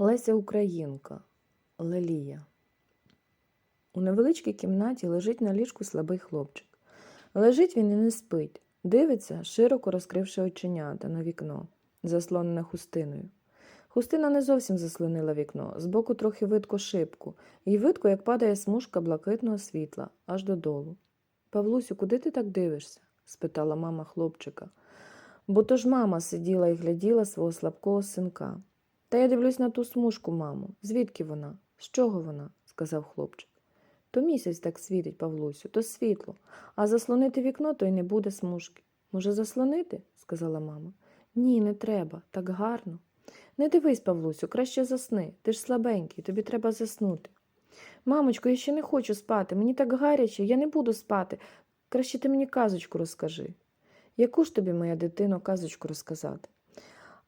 Леся Українка Лелія. У невеличкій кімнаті лежить на ліжку слабий хлопчик. Лежить він і не спить, дивиться, широко розкривши оченята на вікно, заслонене хустиною. Хустина не зовсім заслонила вікно, збоку трохи видко шибку, і видко, як падає смужка блакитного світла, аж додолу. Павлусю, куди ти так дивишся? спитала мама хлопчика. Бо то ж мама сиділа і гляділа свого слабкого синка. Та я дивлюсь на ту смужку, мамо. Звідки вона? З чого вона? сказав хлопчик. То місяць так світить, Павлусю, то світло, а заслонити вікно, то й не буде смужки. Може, заслонити? сказала мама. Ні, не треба, так гарно. Не дивись, Павлусю, краще засни. Ти ж слабенький, тобі треба заснути. Мамочко, я ще не хочу спати, мені так гаряче, я не буду спати. Краще ти мені казочку розкажи. Яку ж тобі, моя дитино, казочку розказати?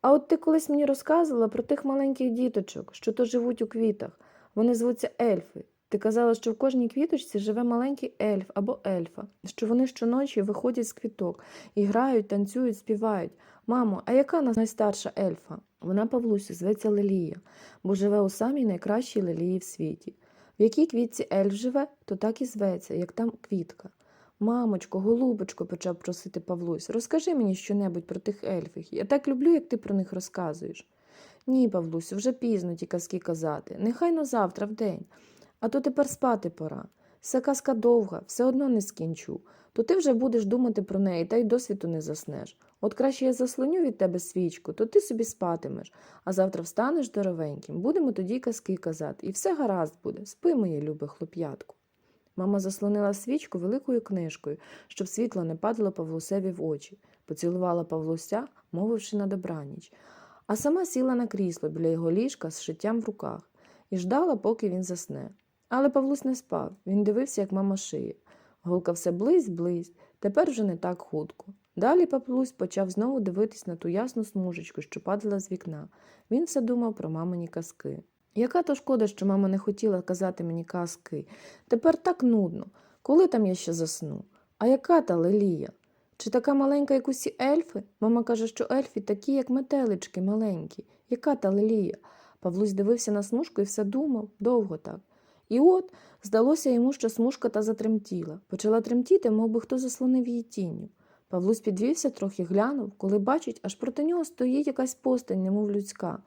А от ти колись мені розказувала про тих маленьких діточок, що то живуть у квітах. Вони звуться ельфи. Ти казала, що в кожній квіточці живе маленький ельф або ельфа, що вони щоночі виходять з квіток і грають, танцюють, співають. Мамо, а яка нас найстарша ельфа? Вона Павлусю, зветься Лелія, бо живе у самій найкращій лелії в світі. В якій квітці ельф живе, то так і зветься, як там квітка. Мамочко, голубочко, почав просити Павлусь, розкажи мені щонебудь про тих ельфів. Я так люблю, як ти про них розказуєш. Ні, Павлусю, вже пізно ті казки казати. Нехай на завтра вдень. А то тепер спати пора. Це казка довга, все одно не скінчу. То ти вже будеш думати про неї та й досвіду не заснеш. От краще я заслоню від тебе свічку, то ти собі спатимеш, а завтра встанеш здоровеньким. Будемо тоді казки казати, і все гаразд буде. Спи, моє любе хлоп'ятку. Мама заслонила свічку великою книжкою, щоб світло не падало Павлусеві в очі, поцілувала Павлуся, мовивши на добраніч, а сама сіла на крісло біля його ліжка з шиттям в руках і ждала, поки він засне. Але Павлусь не спав, він дивився, як мама шиє. Голка все близь, близь, тепер вже не так хутко. Далі Павлусь почав знову дивитись на ту ясну смужечку, що падала з вікна. Він все думав про мамині казки. Яка то шкода, що мама не хотіла казати мені казки. Тепер так нудно. Коли там я ще засну? А яка та лелія? Чи така маленька, як усі ельфи? Мама каже, що ельфи такі, як метелички маленькі. Яка та лелія? Павлусь дивився на смужку і все думав довго так. І от здалося йому, що смужка та затремтіла. Почала тремтіти, мов би хто заслонив її тінню. Павлусь підвівся, трохи глянув, коли бачить, аж проти нього стоїть якась постань, немов людська.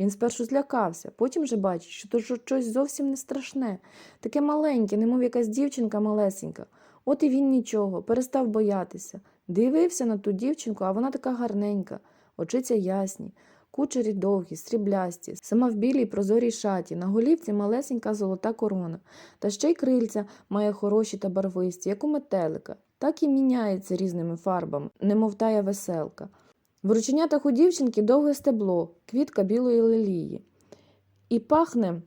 Він спершу злякався, потім же бачить, що то щось зовсім не страшне, таке маленьке, немов якась дівчинка малесенька. От і він нічого, перестав боятися. Дивився на ту дівчинку, а вона така гарненька, очиця ясні, кучері довгі, сріблясті, сама в білій прозорій шаті, на голівці малесенька золота корона, та ще й крильця має хороші та барвисті, як у метелика, так і міняється різними фарбами, немов тая веселка. В рученятах у дівчинки довге стебло, квітка білої лелії. І пахне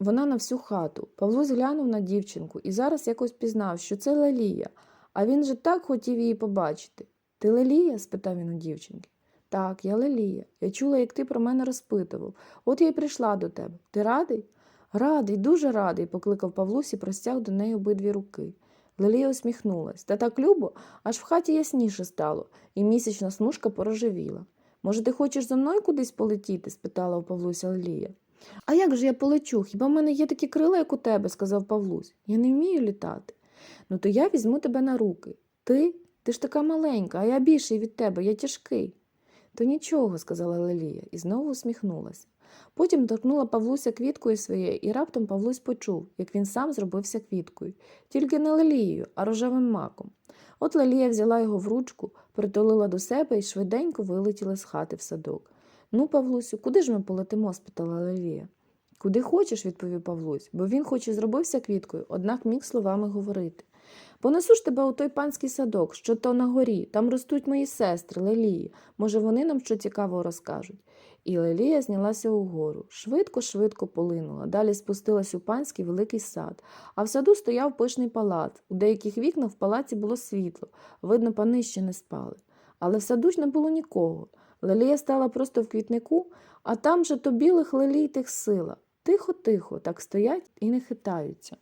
вона на всю хату. Павлусь глянув на дівчинку і зараз якось пізнав, що це Лелія, а він же так хотів її побачити. Ти Лелія? спитав він у дівчинки. Так, я Лелія. Я чула, як ти про мене розпитував. От я й прийшла до тебе. Ти радий? Радий, дуже радий, покликав Павлусь і простяг до неї обидві руки. Лелія усміхнулась, та так любо, аж в хаті ясніше стало, і місячна смужка порожевіла. Може, ти хочеш за мною кудись полетіти? спитала у Павлуся Лелія. А як же я полечу? Хіба в мене є такі крила, як у тебе, сказав Павлусь. Я не вмію літати. Ну, то я візьму тебе на руки. Ти? Ти ж така маленька, а я більший від тебе, я тяжкий. То нічого, сказала Лелія і знову усміхнулася. Потім торкнула Павлуся квіткою своєю, і раптом Павлусь почув, як він сам зробився квіткою, тільки не лелією, а рожевим маком. От Лелія взяла його в ручку, притулила до себе і швиденько вилетіла з хати в садок. Ну, Павлусю, куди ж ми полетимо? спитала Лелія. Куди хочеш, відповів Павлусь, бо він хоч і зробився квіткою, однак міг словами говорити. Понесу ж тебе у той панський садок, що то на горі, там ростуть мої сестри, Лелії. Може, вони нам що цікавого розкажуть. І Лелія знялася угору, швидко-швидко полинула, далі спустилась у панський великий сад, а в саду стояв пишний палац. У деяких вікнах в палаці було світло, видно, пани ще не спали. Але в саду ж не було нікого. Лелія стала просто в квітнику, а там же то білих лелій тих сила. Тихо-тихо, так стоять і не хитаються.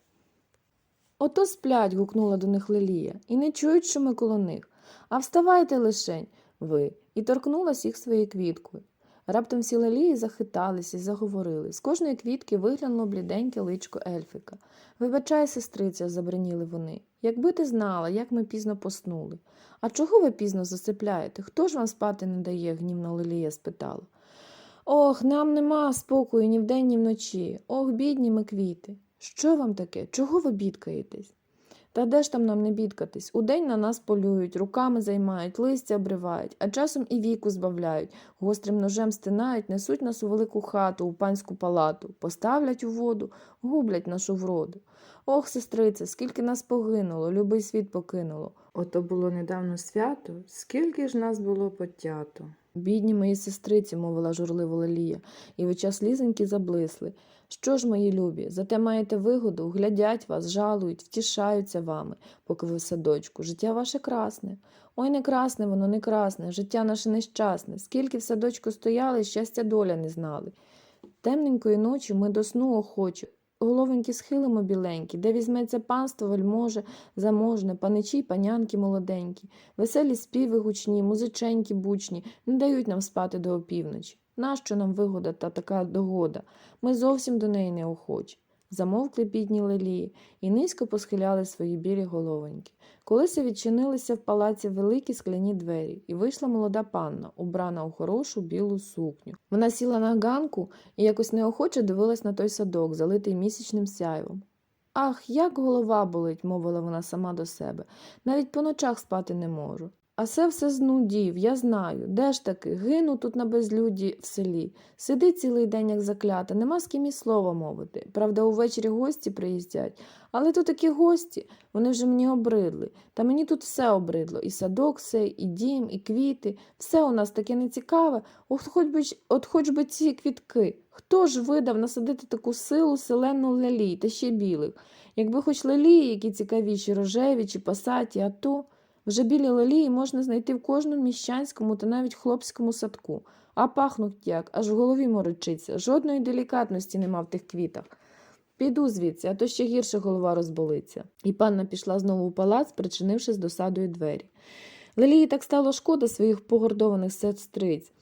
Ото сплять, гукнула до них Лелія, і не чують, що ми коло них. А вставайте лишень, ви, і торкнулась їх своєю квіткою. Раптом всі лелії захиталися і заговорили. З кожної квітки виглянуло бліденьке личко ельфика. Вибачай, сестриця, забриніли вони. Якби ти знала, як ми пізно поснули. А чого ви пізно засипляєте? Хто ж вам спати не дає? гнівно Лелія спитала. Ох, нам нема спокою ні вдень, ні вночі. Ох, бідні ми квіти. Що вам таке? Чого ви бідкаєтесь? Та де ж там нам не бідкатись? Удень на нас полюють, руками займають, листя обривають, а часом і віку збавляють, гострим ножем стинають, несуть нас у велику хату, у панську палату, поставлять у воду, гублять нашу вроду. Ох, сестрице, скільки нас погинуло, любий світ покинуло. Ото було недавно свято, скільки ж нас було потято. Бідні мої сестриці, мовила журливо Лелія, і в очах слізеньки заблисли. Що ж, мої любі, зате маєте вигоду, глядять вас, жалують, втішаються вами, поки ви в садочку. Життя ваше красне. Ой, не красне, воно не красне, життя наше нещасне. Скільки в садочку стояли, щастя доля не знали. Темненької ночі ми до сну охочі, головенькі схилимо біленькі, де візьметься панство, вельможе, заможне, паничі панянки молоденькі, веселі співи гучні, музиченькі бучні, не дають нам спати до опівночі. Нащо нам вигода та така догода? Ми зовсім до неї не охочі. Замовкли бідні лелії і низько посхиляли свої білі головоньки. Колися відчинилися в палаці великі скляні двері, і вийшла молода панна, убрана у хорошу білу сукню. Вона сіла на ганку і якось неохоче дивилась на той садок, залитий місячним сяйвом. Ах, як голова болить, мовила вона сама до себе. Навіть по ночах спати не можу. А це все знудів, я знаю. Де ж таки? Гину тут на безлюді в селі. Сиди цілий день, як заклята, нема з ким і слова мовити. Правда, увечері гості приїздять. Але то такі гості, вони вже мені обридли. Та мені тут все обридло. І садок сей, і дім, і квіти. Все у нас таке нецікаве. От хоч би, от хоч би ці квітки. Хто ж видав насадити таку силу селену лелій, та ще білих? Якби хоч лелії, які цікавіші, рожеві чи пасаті, а то. Вже білі лелії можна знайти в кожному міщанському та навіть хлопському садку, а пахнуть як, аж в голові морочиться, жодної делікатності нема в тих квітах. Піду звідси, а то ще гірше голова розболиться. І панна пішла знову у палац, причинивши з досадою двері. Лелії так стало шкода своїх погордованих сестриць.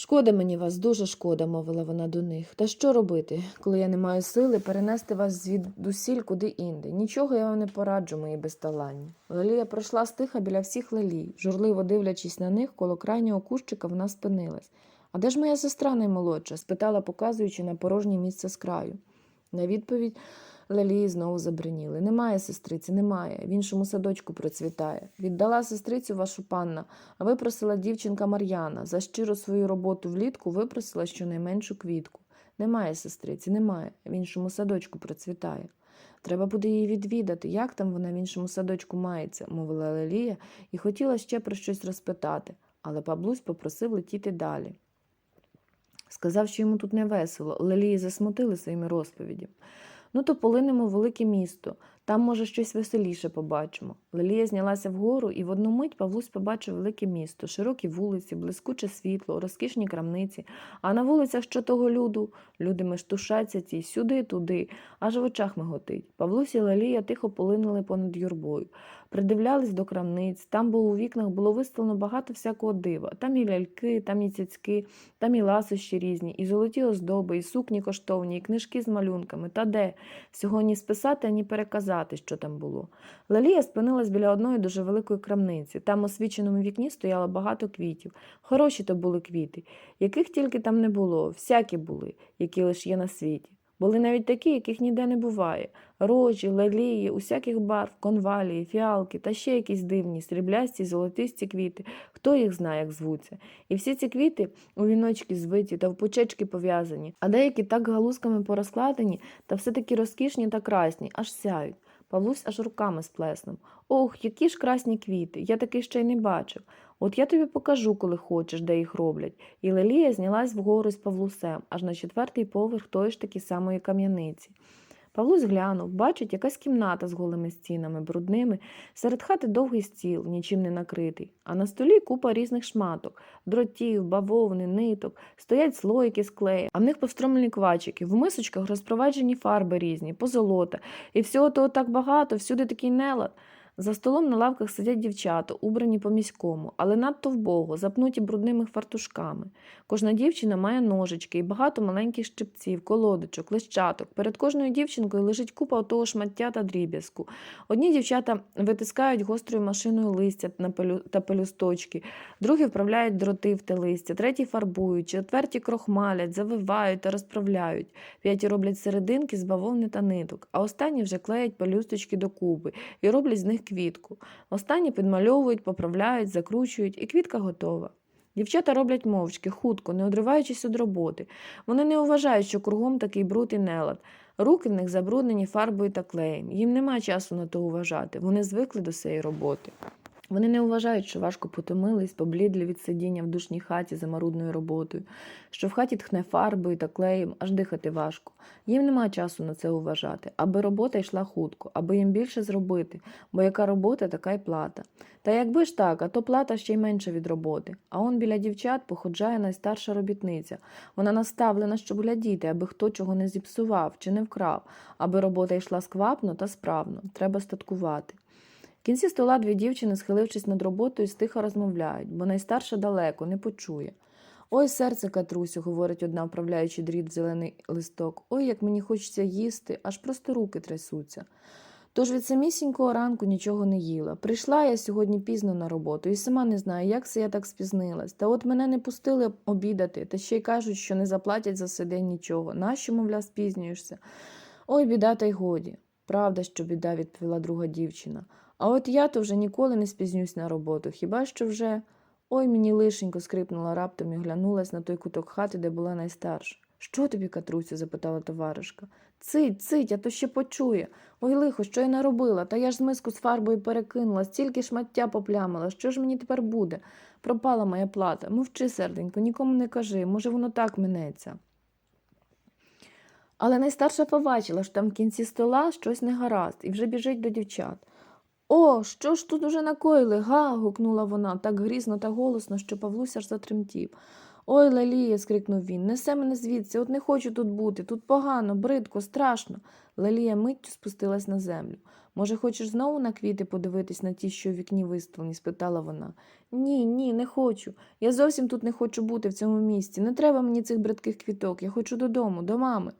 Шкода мені вас, дуже шкода, мовила вона до них. Та що робити, коли я не маю сили перенести вас звідусіль куди інде? Нічого я вам не пораджу, мої безталанні. Лелія пройшла стиха біля всіх лелій, журливо дивлячись на них, коло крайнього кущика вона спинилась. А де ж моя сестра наймолодша? спитала, показуючи на порожнє місце з краю. На відповідь Лелії знову забриніли. Немає сестриці, немає. В іншому садочку процвітає. Віддала сестрицю вашу панна, а випросила дівчинка Мар'яна. За щиру свою роботу влітку випросила щонайменшу квітку. Немає сестриці, немає. В іншому садочку процвітає. Треба буде її відвідати, як там вона в іншому садочку мається, мовила Лелія і хотіла ще про щось розпитати, але Паблусь попросив летіти далі. Сказав, що йому тут не весело. Лелії засмутили своїми розповідями. Ну, то полинемо в велике місто. Там, може, щось веселіше побачимо. Лелія знялася вгору, і в одну мить Павлусь побачив велике місто, широкі вулиці, блискуче світло, розкішні крамниці. А на вулицях що того люду? Люди мештушаться ті, сюди, туди, аж в очах миготить. Павлусь і Лелія тихо полинули понад юрбою. Придивлялись до крамниць, там, бо у вікнах було виставлено багато всякого дива. Там і ляльки, там і цяцьки, там і ласощі різні, і золоті оздоби, і сукні коштовні, і книжки з малюнками. Та де? Всього ні списати, ані переказати, що там було. Лалія спинилась біля одної дуже великої крамниці. Там у освіченому вікні стояло багато квітів. Хороші то були квіти, яких тільки там не було, всякі були, які лише є на світі. Були навіть такі, яких ніде не буває. Рожі, лелії, усяких барв, конвалії, фіалки та ще якісь дивні, сріблясті, золотисті квіти. Хто їх знає, як звуться. І всі ці квіти у віночки звиті та в пучечки пов'язані, а деякі так галузками порозкладені та все такі розкішні та красні, аж сяють. Павлусь аж руками сплеснув. Ох, які ж красні квіти, я таких ще й не бачив. От я тобі покажу, коли хочеш, де їх роблять. І Лелія знялась вгору з Павлусем, аж на четвертий поверх тої ж таки самої кам'яниці. Павлусь глянув, бачить якась кімната з голими стінами, брудними, серед хати довгий стіл, нічим не накритий, а на столі купа різних шматок, дротів, бавовни, ниток, стоять слоїки з клею, а в них повстромлені квачики, в мисочках розпроваджені фарби різні, позолота, і всього того так багато, всюди такий нелад. За столом на лавках сидять дівчата, убрані по міському, але надто вбого, запнуті брудними фартушками. Кожна дівчина має ножички і багато маленьких щипців, колодочок, лищаток. Перед кожною дівчинкою лежить купа отого шмаття та дріб'язку. Одні дівчата витискають гострою машиною листя та пелюсточки, другі вправляють дроти в те листя, треті фарбують, четверті крохмалять, завивають та розправляють. П'яті роблять серединки з бавовни та ниток, а останні вже клеять пелюсточки докупи і роблять з них квітку. Останні підмальовують, поправляють, закручують, і квітка готова. Дівчата роблять мовчки, хутко, не одриваючись від роботи. Вони не вважають, що кругом такий бруд і нелад. Руки в них забруднені фарбою та клеєм. Їм нема часу на то уважати. Вони звикли до цієї роботи. Вони не вважають, що важко потомились, поблідлі від сидіння в душній хаті за марудною роботою, що в хаті тхне фарбою та клеєм, аж дихати важко. Їм нема часу на це уважати, аби робота йшла хутко, аби їм більше зробити, бо яка робота, така й плата. Та якби ж так, а то плата ще й менша від роботи. А он біля дівчат походжає найстарша робітниця. Вона наставлена, щоб глядіти, аби хто чого не зіпсував чи не вкрав, аби робота йшла сквапно та справно. Треба статкувати. Кінці стола дві дівчини, схилившись над роботою, стихо розмовляють, бо найстарша далеко, не почує. Ой, серце Катрусю, говорить одна, вправляючи дріт в зелений листок. Ой, як мені хочеться їсти, аж просто руки трясуться. Тож від самісінького ранку нічого не їла. Прийшла я сьогодні пізно на роботу і сама не знаю, як це я так спізнилась. Та от мене не пустили обідати, та ще й кажуть, що не заплатять за цей день нічого. Нащо, мовляв, спізнюєшся? Ой, біда, та й годі. Правда, що біда, відповіла друга дівчина. А от я то вже ніколи не спізнюсь на роботу, хіба що вже. Ой, мені лишенько скрипнула раптом і оглянулась на той куток хати, де була найстарша. Що тобі, Катрусю? запитала товаришка. Цить, цить, а то ще почує. Ой, лихо, що я наробила? Та я ж з миску з фарбою перекинула, стільки шмаття поплямила. Що ж мені тепер буде? Пропала моя плата. Мовчи, серденько, нікому не кажи, може, воно так минеться. Але найстарша побачила, що там в кінці стола щось не гаразд, і вже біжить до дівчат. О, що ж тут уже накоїли? Га. гукнула вона так грізно та голосно, що Павлусь аж затремтів. Ой, Лелія, скрикнув він, несе мене звідси, от не хочу тут бути, тут погано, бридко, страшно. Лелія миттю спустилась на землю. Може, хочеш знову на квіти подивитись на ті, що в вікні виставлені? спитала вона. Ні, ні, не хочу. Я зовсім тут не хочу бути в цьому місці. Не треба мені цих бридких квіток. Я хочу додому, до мами.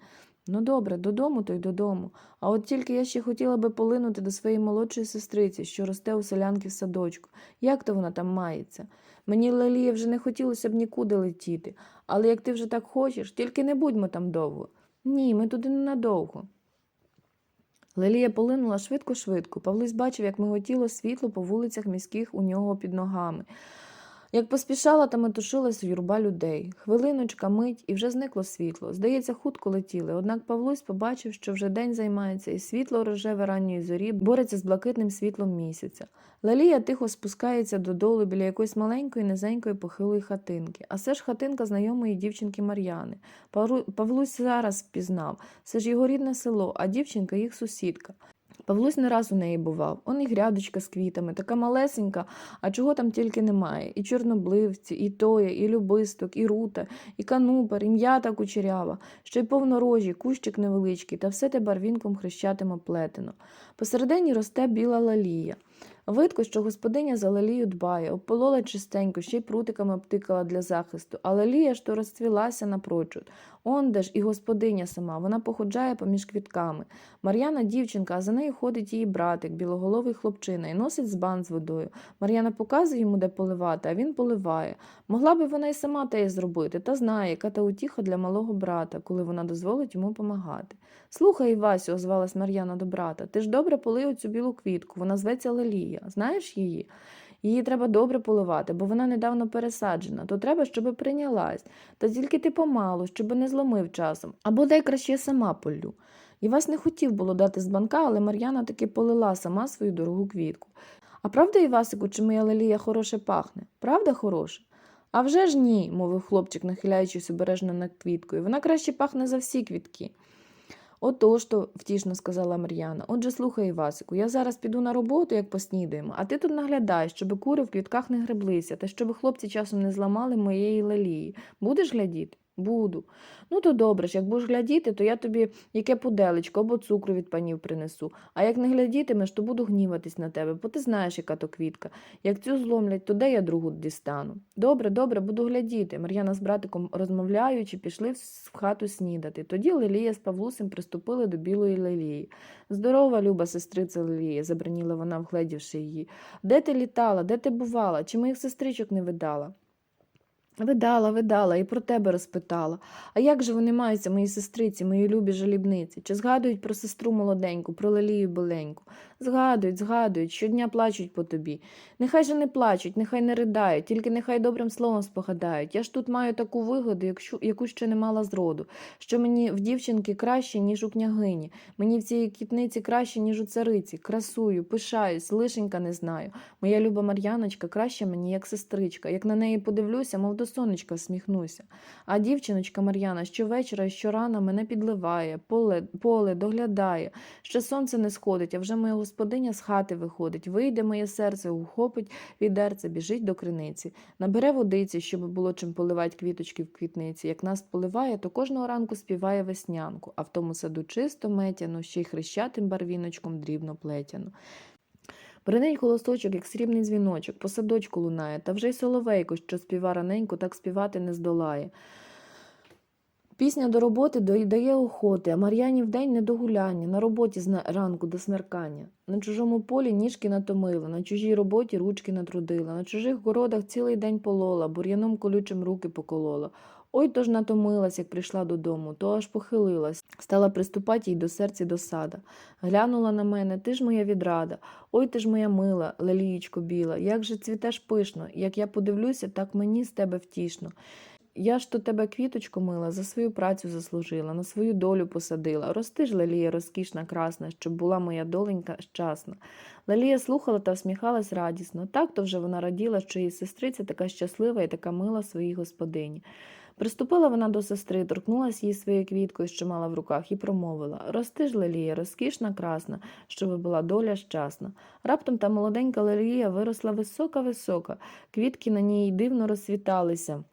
Ну добре, додому, то й додому. А от тільки я ще хотіла би полинути до своєї молодшої сестриці, що росте у селянки в садочку. Як то вона там мається? Мені, Лелія, вже не хотілося б нікуди летіти, але як ти вже так хочеш, тільки не будьмо там довго. Ні, ми туди ненадовго. Лелія полинула швидко-швидко. Павлусь бачив, як миготіло світло по вулицях міських у нього під ногами. Як поспішала та метушилась юрба людей. Хвилиночка, мить, і вже зникло світло. Здається, хутко летіли. Однак Павлусь побачив, що вже день займається, і світло рожеве ранньої зорі бореться з блакитним світлом місяця. Лалія тихо спускається додолу біля якоїсь маленької, низенької похилої хатинки. А це ж хатинка знайомої дівчинки Мар'яни. Павлусь зараз впізнав. Це ж його рідне село, а дівчинка їх сусідка. Павлусь не раз у неї бував. Он і грядочка з квітами, така малесенька, а чого там тільки немає. І чорнобливці, і тоя, і любисток, і рута, і канупер, і м'ята кучерява, ще й повнорожі, кущик невеличкий, та все те барвінком хрещатиме плетено. Посередині росте біла лалія. Видко, що господиня за лалію дбає, обполола чистенько, ще й прутиками обтикала для захисту, а лалія ж то розцвілася напрочуд. Онде ж і господиня сама, вона походжає поміж квітками. Мар'яна дівчинка, а за нею ходить її братик, білоголовий хлопчина, і носить збан з водою. Мар'яна показує йому, де поливати, а він поливає. Могла би вона й сама те зробити, та знає, яка та утіха для малого брата, коли вона дозволить йому помагати. Слухай, Івасю, озвалась Мар'яна до брата, ти ж добре полив цю білу квітку, вона зветься Лелія. Знаєш її? Її треба добре поливати, бо вона недавно пересаджена, то треба, щоб прийнялась. Та тільки ти помалу, щоб не зломив часом, або дай краще сама полю. Івас не хотів було дати з банка, але Мар'яна таки полила сама свою дорогу квітку. А правда, Івасику, чи моя лелія хороше пахне? Правда хороше? А вже ж ні, мовив хлопчик, нахиляючись обережно над квіткою. Вона краще пахне за всі квітки. Отож то, втішно сказала Мар'яна. Отже, слухай, Івасику, я зараз піду на роботу, як поснідаємо, а ти тут наглядаєш, щоб кури в квітках не греблися, та щоб хлопці часом не зламали моєї лелії. Будеш глядіти? Буду. Ну, то добре ж, як будеш глядіти, то я тобі яке пуделечко або цукру від панів принесу. А як не глядітимеш, то буду гніватись на тебе, бо ти знаєш, яка то квітка. Як цю зломлять, то де я другу дістану? Добре, добре, буду глядіти. Мар'яна з братиком розмовляючи, пішли в хату снідати. Тоді Лелія з Павлусем приступили до білої Лелії. Здорова, люба сестриця Лелія, забраніла вона, вгледівши її. Де ти літала, де ти бувала? Чи моїх сестричок не видала? Видала, видала, і про тебе розпитала. А як же вони маються, мої сестриці, мої любі жалібниці? Чи згадують про сестру молоденьку, про Лелію Беленьку? Згадують, згадують, щодня плачуть по тобі. Нехай же не плачуть, нехай не ридають, тільки нехай добрим словом спогадають. Я ж тут маю таку вигоду, яку ще не мала зроду, що мені в дівчинки краще, ніж у княгині, мені в цій кітниці краще, ніж у цариці. Красую, пишаюсь, лишенька не знаю. Моя люба Мар'яночка краще мені, як сестричка. Як на неї подивлюся, мов до сонечка всміхнуся. А дівчиночка Мар'яна щовечора щорана мене підливає, поле, поле доглядає. Ще сонце не сходить, а вже моя господиня з хати виходить. Вийде моє серце, ухопить відерце, біжить до криниці. Набере водиці, щоб було чим поливати квіточки в квітниці. Як нас поливає, то кожного ранку співає веснянку, а в тому саду чисто метяно, ще й хрещатим барвіночком дрібно плетяно. Бринить голосочок, як срібний дзвіночок, по садочку лунає, та вже й соловейко, що співа раненько, так співати не здолає. Пісня до роботи дає охоти, а Мар'яні вдень не до гуляння, на роботі з ранку до смеркання. На чужому полі ніжки натомила, на чужій роботі ручки натрудила, на чужих городах цілий день полола, бур'яном колючим руки поколола. Ой то ж натомилась, як прийшла додому, то аж похилилась, стала приступати їй до серця досада. Глянула на мене, ти ж моя відрада, ой ти ж моя мила, лелієчко біла, як же цвітеш пишно, як я подивлюся, так мені з тебе втішно. Я ж то тебе квіточку мила, за свою працю заслужила, на свою долю посадила. Рости ж, Лелія, розкішна, красна, щоб була моя доленька щасна. Лелія слухала та всміхалась радісно. Так то вже вона раділа, що її сестриця така щаслива і така мила своїй господині. Приступила вона до сестри, торкнулась їй своєю квіткою, що мала в руках, і промовила Рости ж, Лелія, розкішна, красна, щоб була доля щасна. Раптом та молоденька Лелія виросла висока-висока, квітки на ній дивно розсвіталися.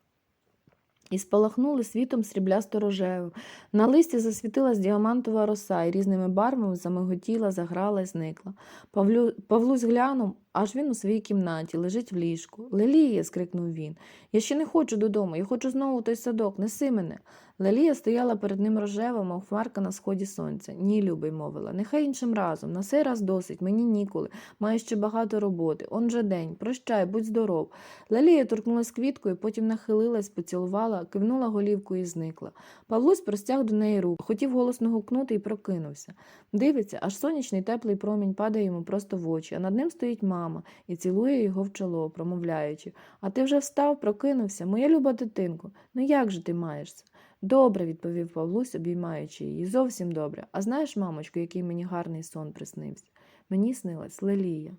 І спалахнули світом сріблясто рожевим. На листі засвітилась діамантова роса і різними барвами замиготіла, заграла й зникла. Павлю... Павлусь глянув, аж він у своїй кімнаті, лежить в ліжку. Лелія, скрикнув він. Я ще не хочу додому, я хочу знову той садок, неси мене. Лелія стояла перед ним рожева, мов хмарка на сході сонця. Ні, любий, мовила, нехай іншим разом, на сей раз досить, мені ніколи, маю ще багато роботи. Он же день, прощай, будь здоров. Лелія торкнулась квіткою, потім нахилилась, поцілувала, кивнула голівкою і зникла. Павлусь простяг до неї руку, хотів голосно гукнути і прокинувся. Дивиться, аж сонячний теплий промінь падає йому просто в очі, а над ним стоїть мама і цілує його в чоло, промовляючи А ти вже встав, прокинувся, моя люба дитинко, ну як же ти маєшся? Добре, відповів Павлусь, обіймаючи її. Зовсім добре. А знаєш, мамочку, який мені гарний сон приснився? Мені снилась Лелія.